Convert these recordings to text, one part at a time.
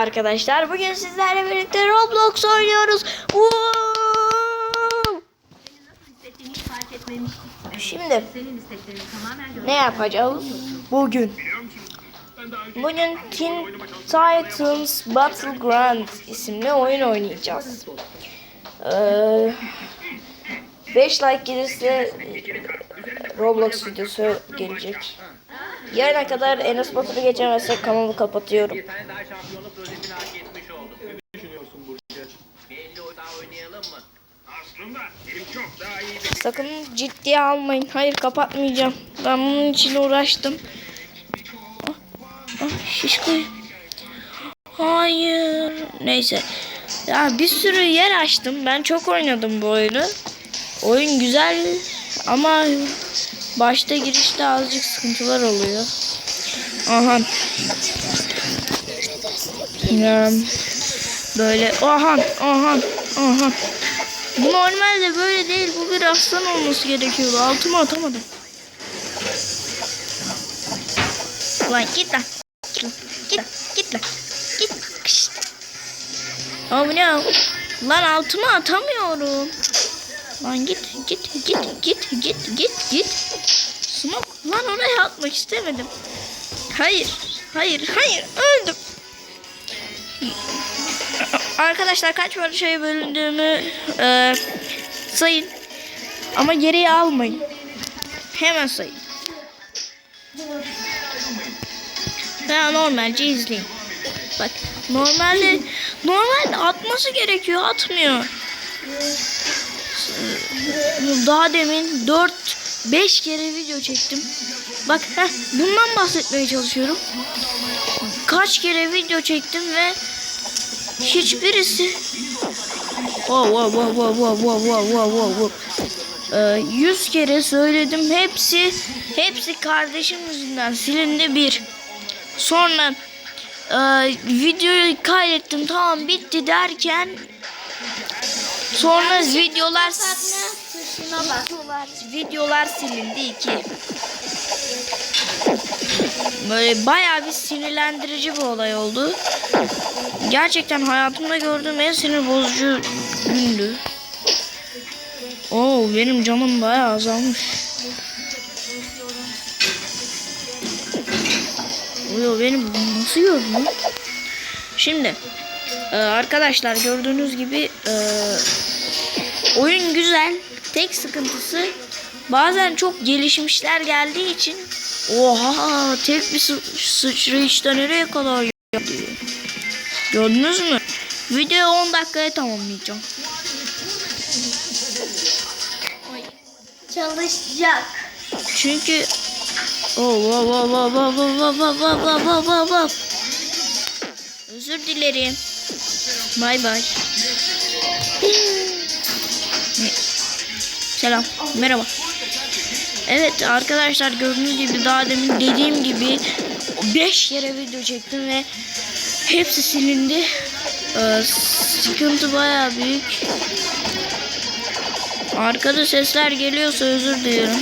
Arkadaşlar bugün sizlerle birlikte Roblox oynuyoruz. Woo! Şimdi ne yapacağız bugün? Bugün Teen Titans Battleground isimli oyun oynayacağız. Ee, 5 like gelirse Roblox videosu gelecek. Yarına kadar Enes Batur'u geçemezsek kanalı kapatıyorum. Bir tane daha şampiyonluk projesini hak etmiş olduk. Ne düşünüyorsun Burcu? Belli oyun daha oynayalım mı? Aslında benim çok daha iyi bir Sakın ciddiye almayın. Hayır kapatmayacağım. Ben bunun için uğraştım. Ah, ah, şişko. Hayır. Neyse. Ya bir sürü yer açtım. Ben çok oynadım bu oyunu. Oyun güzel ama başta girişte azıcık sıkıntılar oluyor. Aha. Ya, böyle aha aha aha. Bu normalde böyle değil. Bu bir aslan olması gerekiyordu. Altıma atamadım. Lan git lan. Git lan. Git lan. Git. Kışt. Oh no. Lan altıma atamıyorum. Lan git. Git. Git. Git. Git. Git. Git. Smoke. Lan oraya atmak istemedim. Hayır. Hayır. Hayır. Öldüm. Arkadaşlar kaç parçaya bölündüğümü e, sayın. Ama geriye almayın. Hemen sayın. Veya normalce izleyin. Bak normalde normalde atması gerekiyor atmıyor. Daha demin 4 5 kere video çektim. Bak heh, bundan bahsetmeye çalışıyorum. Kaç kere video çektim ve hiçbirisi. Wow, wow, wow, wow, wow, wow, wow, wow, wow. Ee, yüz kere söyledim. Hepsi hepsi kardeşim yüzünden silindi bir. Sonra e, videoyu kaydettim. Tamam bitti derken sonra videolar, videolar silindi iki böyle bayağı bir sinirlendirici bir olay oldu gerçekten hayatımda gördüğüm en sinir bozucu gündü. Oo benim canım bayağı azalmış. Yo benim nasıl gördün? Şimdi e, arkadaşlar gördüğünüz gibi e, oyun güzel. Tek sıkıntısı bazen çok gelişmişler geldiği için oha tek bir sı sıçrayışta nereye kadar gidiyor. Gördünüz mü? Videoyu 10 dakikaya tamamlayacağım. çalışacak. Çünkü oh. Özür dilerim. Bay bay. Selam. Merhaba. Evet arkadaşlar gördüğünüz gibi daha demin dediğim gibi 5 kere video çektim ve hepsi silindi. Ee, sıkıntı bayağı büyük. Arkada sesler geliyorsa özür diliyorum.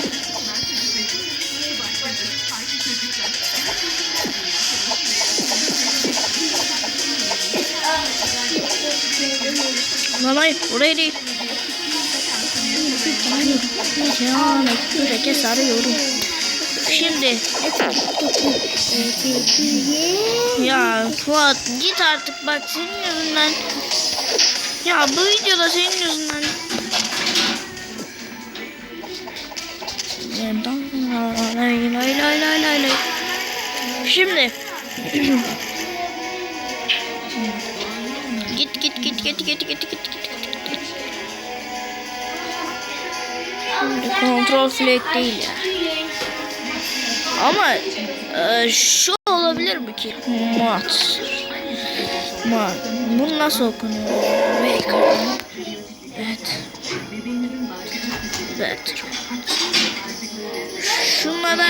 Lan hayır oraya değil. Canım yüreke sarıyorum. Şimdi ya Fuat git artık bak senin yüzünden ya bu videoda senin yüzünden. Şimdi git git git git git git git git kontrol flag değil ya. Ama e, şu olabilir mi ki? Mat. Mat. Bu nasıl okunuyor? Baker. Evet. Evet. Şunlara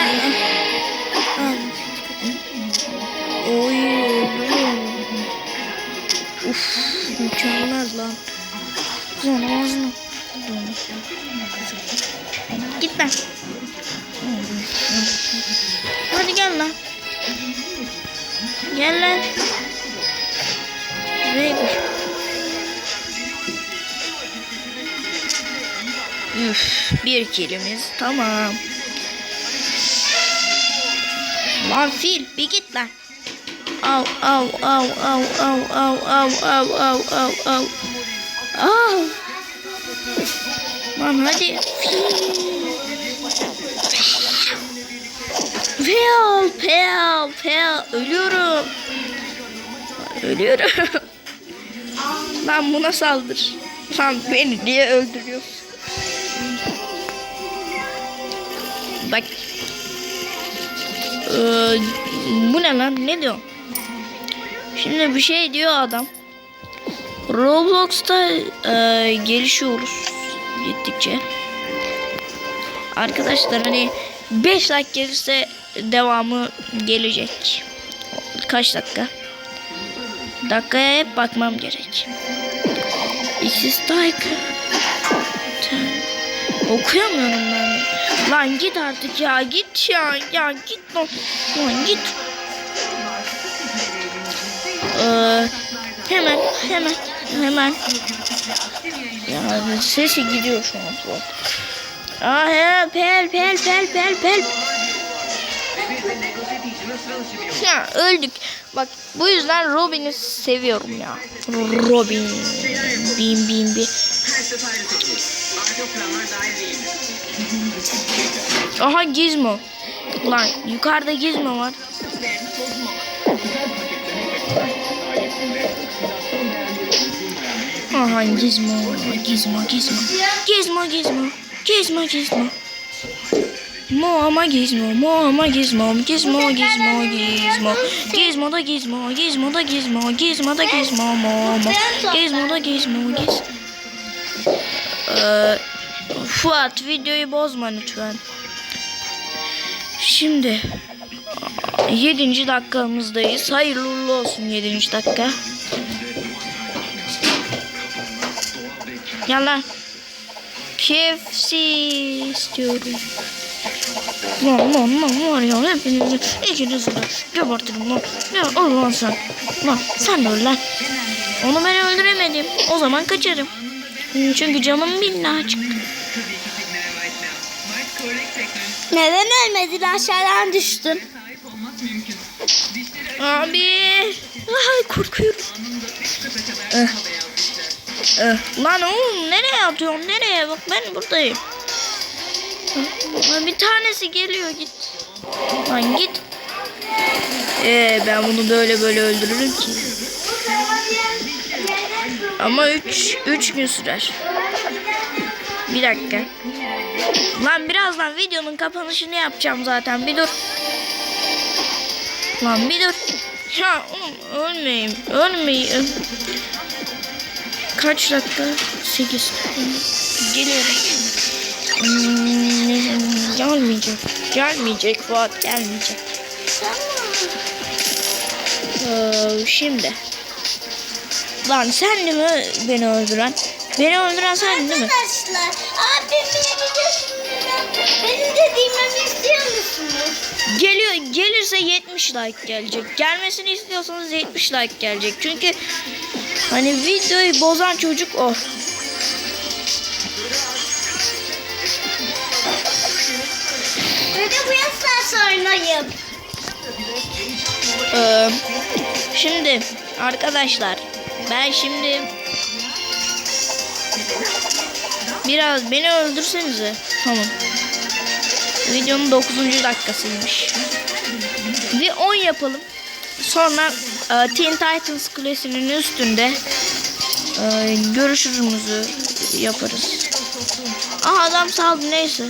Oy. Uf, mükemmel lan. Lan ağzına gitme. Hadi gel lan. Gel lan. Nereye Üf, bir kilimiz tamam. Lan fil bir git lan. Av av av av av av av av av av av. Av. Lan hadi. Pel pel pel ölüyorum. Ölüyorum. Lan buna saldır. Lan beni niye öldürüyorsun? Bak. Ee, bu ne lan? Ne diyor? Şimdi bir şey diyor adam. Roblox'ta e, gelişiyoruz gittikçe. Arkadaşlar hani 5 like gelirse devamı gelecek. Kaç dakika? Dakikaya hep bakmam gerek. İkisi like. Okuyamıyorum ben. Lan git artık ya git ya ya git. Lan git. Ee, hemen hemen hemen. Ya sesi gidiyor şu an. Bu. Aa he pel pel pel pel pel. Ya öldük. Bak bu yüzden Robin'i seviyorum ya. Robin. Bim bim bim. Aha Gizmo. Lan yukarıda Gizmo var. Aha Gizmo. Gizmo Gizmo. Gizmo Gizmo. Gizmo Gizmo. Mo ama gizmo, mo ama gizmo, gizmo, gizmo, gizmo, gizmo da gizmo, gizmo da gizmo, gizmo da gizmo, mo, mo, gizmo da gizmo, giz. Ee, Fuat videoyu bozma lütfen. Şimdi 7. dakikamızdayız. Hayırlı uğurlu olsun 7. dakika. Gel lan. KFC istiyorum. Lan lan lan var ya hepinizi ikinizi de gebertirim lan. Ne ol lan sen. Lan sen de öl lan. Onu ben öldüremedim. O zaman kaçarım. Çünkü canım çıktı. Neden ölmedin aşağıdan düştün? Abi. Ay korkuyorum. Eh. Eh. Lan oğlum nereye atıyorsun? Nereye? Bak ben buradayım. Bir tanesi geliyor git. Lan git. Ee, ben bunu böyle böyle öldürürüm ki. Ama 3 3 gün sürer. Bir dakika. Lan birazdan videonun kapanışını yapacağım zaten. Bir dur. Lan bir dur. Ya ölmeyeyim. Ölmeyeyim. Kaç dakika? 8. Geliyorum. Hmm, gelmeyecek. Gelmeyecek Fuat gelmeyecek. Ee, şimdi. Lan sen de mi beni öldüren? Beni öldüren sen değil mi? Arkadaşlar abimin benim dediğimi istiyor musunuz? Geliyor gelirse 70 like gelecek. Gelmesini istiyorsanız 70 like gelecek. Çünkü hani videoyu bozan çocuk o. Ve de bu yaştan sonrayım. Ee, şimdi arkadaşlar ben şimdi biraz beni öldürsenize. Tamam. Videonun 9. dakikasıymış. Bir 10 yapalım. Sonra e, Teen Titans Kulesi'nin üstünde e, görüşürümüzü yaparız. Aha adam saldı neyse.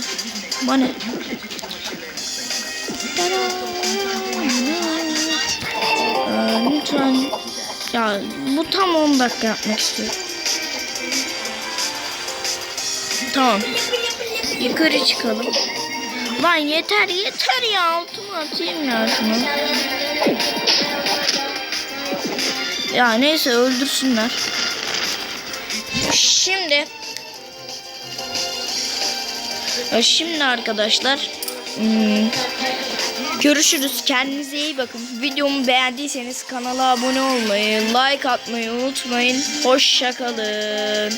Bana. Ee, lütfen ya bu tam 10 dakika yapmak istiyorum. Tamam. Yukarı çıkalım. Lan yeter yeter ya atayım ya şunu. Ya neyse öldürsünler. Şimdi Şimdi arkadaşlar hmm, Görüşürüz. Kendinize iyi bakın. Videomu beğendiyseniz kanala abone olmayı, like atmayı unutmayın. Hoşçakalın.